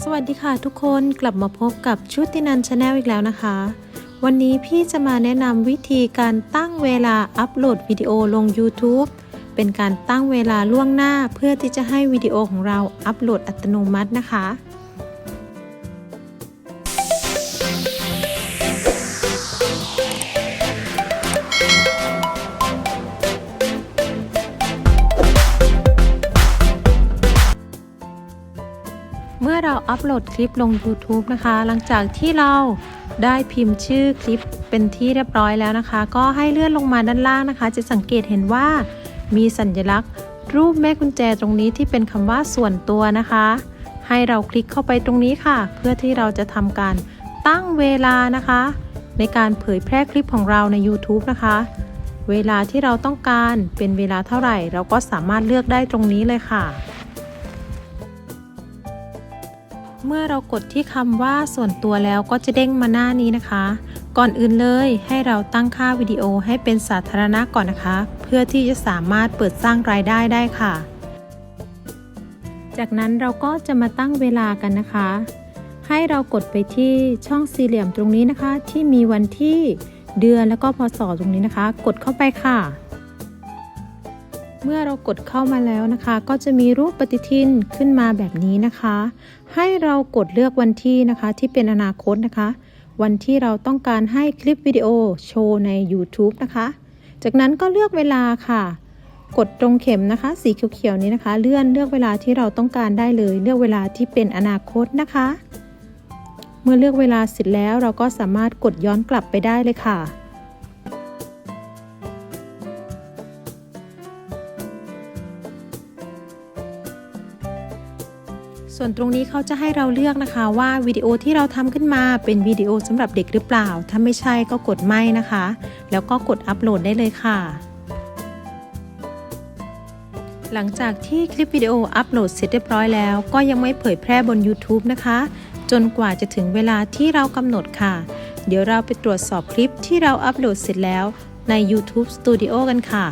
สวัสดีค่ะทุกคนกลับมาพบกับชุตินันชาแนลอีกแล้วนะคะ วันนี้พี่จะมาแนะนำวิธีการตั้งเวลาอัปโหลดวิดีโอลง YouTube เป็นการตั้งเวลาล่วงหน้าเพื่อที่จะให้วิดีโอของเราอัปโหลดอัตโนมัตินะคะ เมื่อเราอัปโหลดคลิปลง YouTube นะคะ หลังจากที่เราได้พิมพ์ชื่อคลิปเป็นที่เรียบร้อยแล้วนะคะ ก็ให้เลื่อนลงมาด้านล่างนะคะ จะสังเกตเห็นว่ามีสัญลักษณ์ รูปแม่กุญแจตรงนี้ที่เป็นคำว่าส่วนตัวนะคะ ให้เราคลิกเข้าไปตรงนี้ค่ะ เพื่อที่เราจะทำการตั้งเวลานะคะ ในการเผยแพร่คลิปของเราใน YouTube นะคะ เวลาที่เราต้องการเป็นเวลาเท่าไหร่ เราก็สามารถเลือกได้ตรงนี้เลยค่ะ เมื่อเรากดที่คำว่าส่วนตัวแล้วก็จะเด้งมาหน้านี้นะคะ ก่อนอื่นเลยให้เราตั้งค่าวิดีโอให้เป็นสาธารณะก่อนนะคะ เพื่อที่จะสามารถเปิดสร้างรายได้ได้ค่ะ จากนั้นเราก็จะมาตั้งเวลากันนะคะ ให้เรากดไปที่ช่องสี่เหลี่ยมตรงนี้นะคะ ที่มีวันที่เดือนแล้วก็พศตรงนี้นะคะ กดเข้าไปค่ะ เมื่อเรากดเข้ามาแล้วนะคะ ก็จะมีรูปปฏิทินขึ้นมาแบบนี้นะคะ ให้เรากดเลือกวันที่นะคะ ที่เป็นอนาคตนะคะ วันที่เราต้องการให้คลิปวิดีโอโชว์ใน YouTube นะคะ จากนั้นก็เลือกเวลาค่ะ กดตรงเข็มนะคะ สีเขียวๆนี้นะคะ เลื่อนเลือกเวลาที่เราต้องการได้เลย เลือกเวลาที่เป็นอนาคตนะคะ เมื่อเลือกเวลาเสร็จแล้วเราก็สามารถกดย้อนกลับไปได้เลยค่ะ ส่วนตรงนี้เขาจะให้เราเลือกนะคะว่าวิดีโอที่เราทำขึ้นมาเป็นวิดีโอสำหรับเด็กหรือเปล่า ถ้าไม่ใช่ก็กดไม่นะคะ แล้วก็กดอัปโหลดได้เลยค่ะ หลังจากที่คลิปวิดีโออัปโหลดเสร็จเรียบร้อยแล้ว ก็ยังไม่เผยแพร่บน YouTube นะคะ จนกว่าจะถึงเวลาที่เรากำหนดค่ะ เดี๋ยวเราไปตรวจสอบคลิปที่เราอัปโหลดเสร็จแล้วใน YouTube Studio กันค่ะ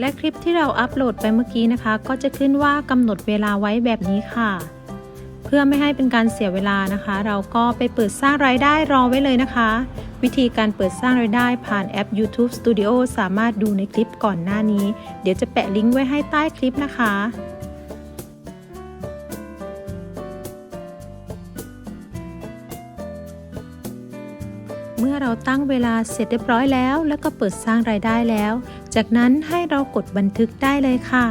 และคลิปที่เราอัปโหลดไปเมื่อกี้นะคะ ก็จะขึ้นว่ากำหนดเวลาไว้แบบนี้ค่ะ เพื่อไม่ให้เป็นการเสียเวลานะคะ เราก็ไปเปิดสร้างรายได้รอไว้เลยนะคะ วิธีการเปิดสร้างรายได้ผ่านแอป YouTube Studio สามารถดูในคลิปก่อนหน้านี้ เดี๋ยวจะแปะลิงก์ไว้ให้ใต้คลิปนะคะ เมื่อเราตั้งเวลาเสร็จเรียบร้อยแล้ว แล้วก็เปิดสร้างรายได้แล้ว จากนั้นให้เรากดบันทึกได้เลยค่ะ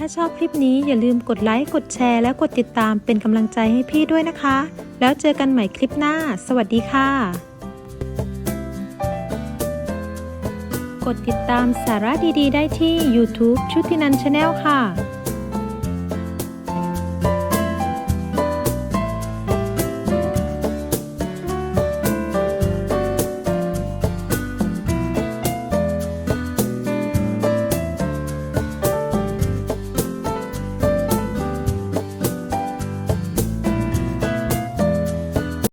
ถ้าชอบคลิปนี้อย่าลืมกดไลค์กดแชร์ และกดติดตามเป็นกำลังใจให้พี่ด้วยนะคะ แล้วเจอกันใหม่คลิปหน้า สวัสดีค่ะ กดติดตามสาระดีๆ ได้ที่ YouTube ชุตินันชาแนลค่ะ